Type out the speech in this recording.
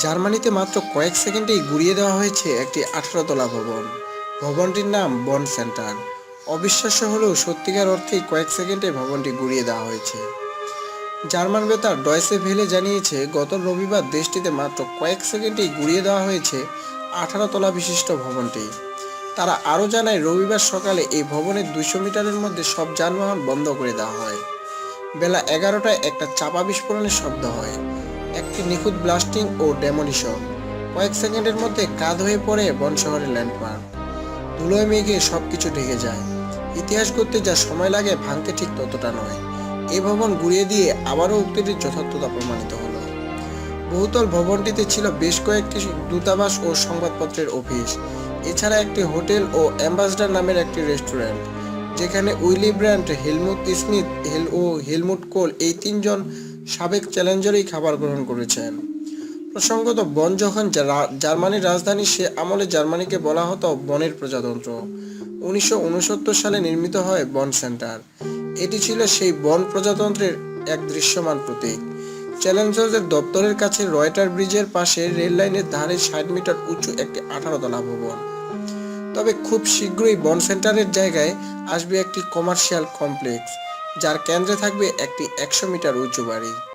জার্মানিতে মাত্র কয়েক সেকেন্ডেই গুড়িয়ে দেওয়া হয়েছে একটি আঠারো তলা ভবন। ভবনটির নাম বন সেন্টার। অবিশ্বাস্য হলেও সত্যিকার অর্থেই কয়েক সেকেন্ডে ভবনটি গুড়িয়ে দেওয়া হয়েছে। জার্মান বেতার ডয়সে ভেলে জানিয়েছে, গত রবিবার দেশটিতে মাত্র কয়েক সেকেন্ডেই গুড়িয়ে দেওয়া হয়েছে আঠারো তলা বিশিষ্ট ভবনটি। তারা আরও জানায়, রবিবার সকালে এই ভবনের দুশো মিটারের মধ্যে সব যানবাহন বন্ধ করে দেওয়া হয়। বেলা এগারোটায় একটা চাপা বিস্ফোরণের শব্দ হয়। একটি নিখুঁত ব্লাস্টিং ও ডেমোলিশন। কয়েক সেকেন্ডের মধ্যে কাঁধ হয়ে পড়ে বন শহরের ল্যান্ডমার্ক। ধুলোয় মেঘে সব কিছু ঢেকে যায়। ইতিহাস করতে যা সময় লাগে ভাঙতে ঠিক ততটা নয়। এই ভবন ঘুরিয়ে দিয়ে আবারও উক্তিটির যথার্থতা প্রমাণিত হলো। বহুতল ভবনটিতে ছিল বেশ কয়েকটি দূতাবাস ও সংবাদপত্রের অফিস। এছাড়া একটি হোটেল ও অ্যাম্বাসডার নামের একটি রেস্টুরেন্ট। যেখানে উইলি ব্র্যান্ড হেলমুট স্মিথ, হেল ও হেলমুট কোল এই তিনজন সাবেক চ্যালেঞ্জারই খাবার গ্রহণ করেছেন। প্রসঙ্গত, বন যখন জার্মানির রাজধানী, সে আমলে জার্মানিকে বলা হতো বনের প্রজাতন্ত্র। উনিশশো উনসত্তর সালে নির্মিত হয় বন সেন্টার। এটি ছিল সেই বন প্রজাতন্ত্রের এক দৃশ্যমান প্রতীক। চ্যালেঞ্জার্সের দপ্তরের কাছে রয়টার ব্রিজের পাশে রেল লাইনের ধারে ষাট মিটার উঁচু একটি আঠারো তলা ভবন। তবে খুব শীঘ্রই বন সেন্টারের জায়গায় আসবে একটি কমার্শিয়াল কমপ্লেক্স, যার কেন্দ্রে থাকবে একটি একশো মিটার উঁচু বাড়ি।